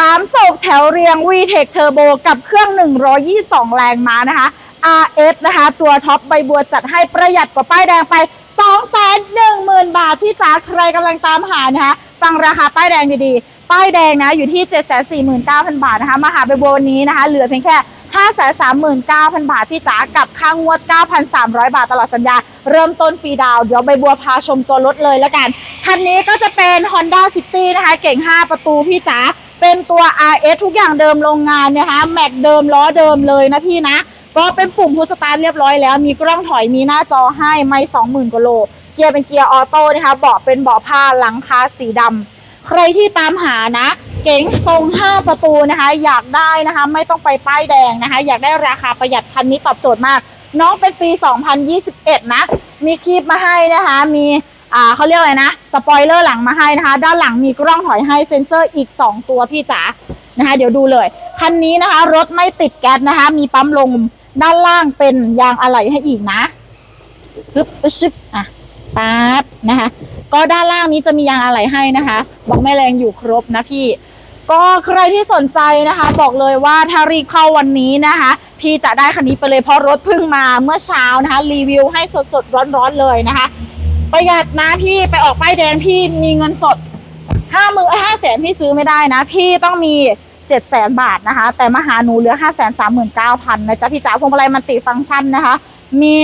สามศพแถวเรียง VTEC Turbo กับเครื่อง 122 แรงม้านะคะ RS นะคะ ตัวท็อปใบบัวจัดให้ประหยัดกว่าป้ายแดงไป 210,000 บาทพี่จ๋าใครกำลังตามหานะคะ ฟังราคาป้ายแดงดีๆ ป้ายแดงนะอยู่ที่ 749,000 บาทนะคะ มาหาใบบัววันนี้นะคะ เหลือเพียงแค่539,000 บาทพี่จ๋ากับค่างวด 9,300 บาทตลอดสัญญา เริ่มต้นฟรีดาว เดี๋ยวใบบัวพาชมตัวรถเลยแล้วกัน คันนี้ก็จะเป็น Honda City นะคะ เก่ง 5 ประตูพี่จ๋า เป็นตัว RS ทุกอย่างเดิมโรงงานนะคะแม็กเดิมล้อเดิมเลยนะพี่นะ ก็เป็นปุ่มพุสตาร์เรียบร้อยแล้ว มีกล้องถอยมีหน้าจอให้ไม่20,000กว่าโล เกียร์เป็นเกียร์ออโต้นะคะเบาะเป็นเบาะผ้าหลังคาสีดำใครที่ตามหานะ เก๋งทรง 5 ประตูนะคะ อยากได้นะคะ ไม่ต้องไปป้ายแดงนะคะ อยากได้ราคาประหยัดคันนี้ตอบโจทย์มาก น้องเป็นปี 2021 นะ มีคลิปมาให้นะคะ มี อ่าเขาเรียกอะไรนะสปอยเลอร์หลังมาให้นะคะ ด้านหลังมีกล้องถอยให้เซ็นเซอร์อีก 2 ตัวพี่จ๋านะคะเดี๋ยวดูเลยคันนี้นะคะ รถไม่ติดแก๊สนะคะ มีปั๊มลมด้านล่างเป็นยางอะไหล่ให้อีกนะปึ๊บชึบอะปั๊บนะคะ ก็ด้านล่างนี้จะมียางอะไหล่ให้นะคะบอกแม่แรงอยู่ครบนะพี่ ก็ใครที่สนใจนะคะ บอกเลยว่าถ้ารีบเข้าวันนี้นะคะ พี่จะได้คันนี้ไปเลยเพราะรถเพิ่งมาเมื่อเช้านะคะ รีวิวให้สดๆร้อนๆเลยนะคะ ประหยัดนะพี่ไปออกป้ายแดงพี่มีเงินสดห้าหมื่นห้าแสนพี่ซื้อไม่ได้นะ พี่ต้องมีเจ็ดแสนบาทนะคะ แต่มาหาหนูเหลือห้าแสนสามหมื่นเก้าพันนะจ๊ะพี่จ๋าพวงมาลัยมันติฟังก์ชันนะคะ มี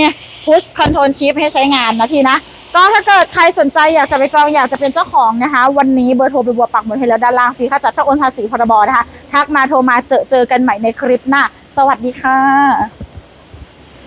push control shift ให้ใช้งานนะพี่นะก็ถ้าเกิดใครสนใจอยากจะไปจองอยากจะเป็นเจ้าของนะคะ วันนี้เบอร์โทรไปบัวปักหมดให้แล้วด้านล่างฟรีค่าจัดถ้าโอนภาษีพรบนะคะทักมาโทรมาเจอเจอกันใหม่ในคลิปหน้าสวัสดีค่ะ